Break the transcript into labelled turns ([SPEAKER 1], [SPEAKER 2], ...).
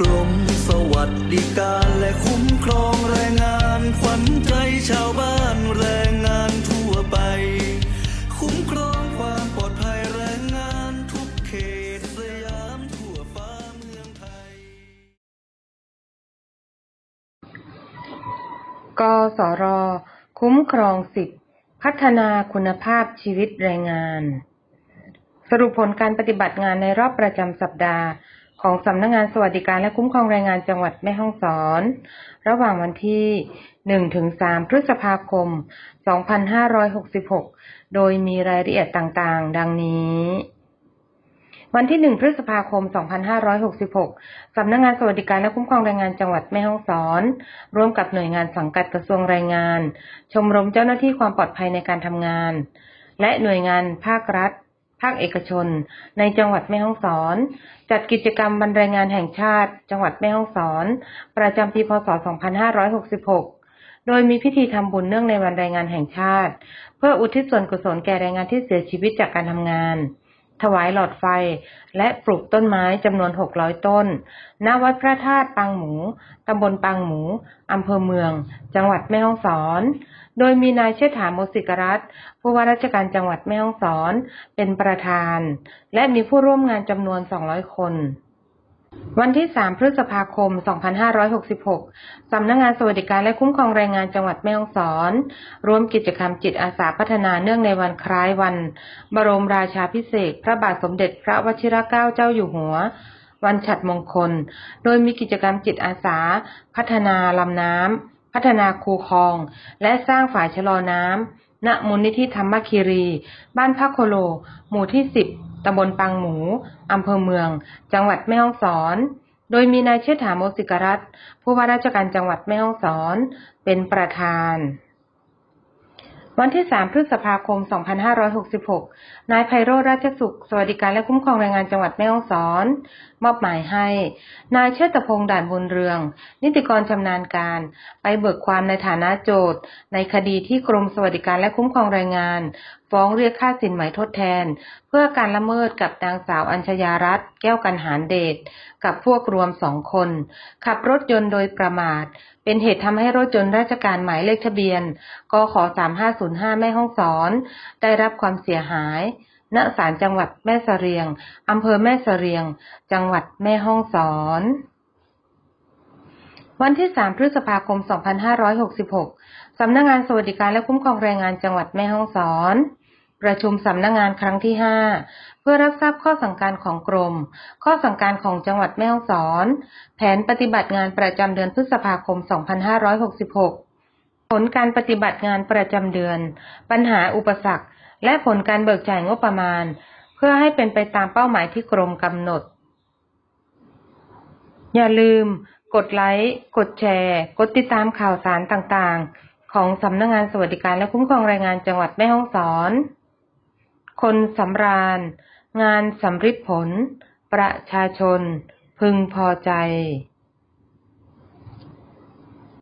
[SPEAKER 1] กรมสวัสดิการและคุ้มครองแรงงานขวัญใจชาวบ้านแรงงานทั่วไป คุ้มครองความปลอดภัยแรงงานทุกเขตสยามทั่วฟ้าเมืองไทย
[SPEAKER 2] กสร คุ้มครองสิทธิพัฒนาคุณภาพชีวิตแรงงาน สรุปผลการปฏิบัติงานในรอบประจำสัปดาห์ ของสำนักงงานสวัสดิการและคุ้มครองแรงงานจังหวัดแม่ฮ่องสอน ระหว่างวันที่ 1-3 พฤษภาคม 2566 โดยมีรายละเอียดต่างๆ ดังนี้วันที่ 1 พฤษภาคม 2566 สำนักงงานสวัสดิการและคุ้มครองแรงงานจังหวัดแม่ฮ่องสอน ร่วมกับหน่วยงานสังกัดกระทรวงแรงงาน ชมรมเจ้าหน้าที่ความปลอดภัยในการทำงาน และหน่วยงานภาครัฐ ภาคเอกชน ในจังหวัดแม่ฮ่องสอน จัดกิจกรรมวันแรงงานแห่งชาติ จังหวัดแม่ฮ่องสอน ประจำปีพศ 2566 โดยมีพิธีทำบุญเนื่องในวันแรงงานแห่งชาติ เพื่ออุทิศส่วนกุศลแก่แรงงานที่เสียชีวิตจากการทำงาน ถวายหลอดไฟ และปลูกต้นไม้จำนวน 600 ต้น ณ วัดพระธาตุปางหมู ตำบลปางหมู อำเภอเมือง จังหวัดแม่ฮ่องสอน โดยมีนายเชษฐาโมสิกรัตน์ผู้ว่าราชการจังหวัดแม่ฮ่องสอน เป็นประธาน และมีผู้ร่วมงานจำนวน 200 คน วันที่ 3 พฤษภาคม 2566 สำนักงานสวัสดิการและคุ้มครองแรงงานจังหวัดแม่ฮ่องสอน ร่วมกิจกรรมจิตอาสาพัฒนาเนื่องในวันคล้ายวัน บรมราชาพิเศษ พระบาทสมเด็จพระวชิรเกล้าเจ้าอยู่หัววันฉัตรมงคล โดยมีกิจกรรมจิตอาสา พัฒนาลำน้ำ พัฒนาคูคลอง และสร้างฝ่ายชะลอน้ำณมูลนิธิธรรมคีรี บ้านพักโคโล หมู่ที่ 10ตำบลปังหมูอำเภอเมือง จังหวัดแม่ฮ่องสอน โดยมีนายเชษฐาโมสิกรัตผู้ว่าราชการจังหวัดแม่ฮ่องสอน เป็นประธาน วันที่ 3 พฤษภาคม 2566 นายไพโรธราชสุข สวัสดิการและคุ้มครองแรงงานจังหวัดแม่ฮ่องสอน มอบหมายให้ นายเชิดตพงษ์ด่านบุญเรือง นิติกรชำนาญการ ไปเบิกความในฐานะโจทย์ ในคดีที่กรมสวัสดิการและคุ้มครองแรงงานฟ้องเรียกค่าสินไหมทดแทน เพื่อการละเมิดกับนางสาวอัญชยารัตน์แก้วกันหารเดชกับพวกรวมสองคน ขับรถยนต์โดยประมาท เป็นเหตุทำให้รถยนต์ราชการหมายเลขทะเบียนกข3505 แม่ห้องสอน ได้รับความเสียหาย ณ ศาลจังหวัดแม่เสรียงอำเภอแม่เสรียง จังหวัดแม่ฮ่องสอน วันที่ 3 พฤษภาคม 2566 สำนักงานสวัสดิการและคุ้มครองแรงงานจังหวัดแม่ฮ่องสอน ประชุมสำนักงานครั้งที่ 5 เพื่อรับทราบข้อสั่งการของกรม ข้อสั่งการของจังหวัดแม่ฮ่องสอน แผนปฏิบัติงานประจำเดือนพฤษภาคม 2566 ผลการปฏิบัติงานประจำเดือน ปัญหาอุปสรรค และผลการเบิกจ่ายงบประมาณ เพื่อให้เป็นไปตามเป้าหมายที่กรมกำหนด อย่าลืม กดไลค์ กดแชร์ กดติดตามข่าวสารต่างๆ ของสำนักงงานสวัสดิการและคุ้มครองแรงงานจังหวัดแม่ฮ่องสอน คนสำราญ งานสำริดผล ประชาชน พึงพอใจ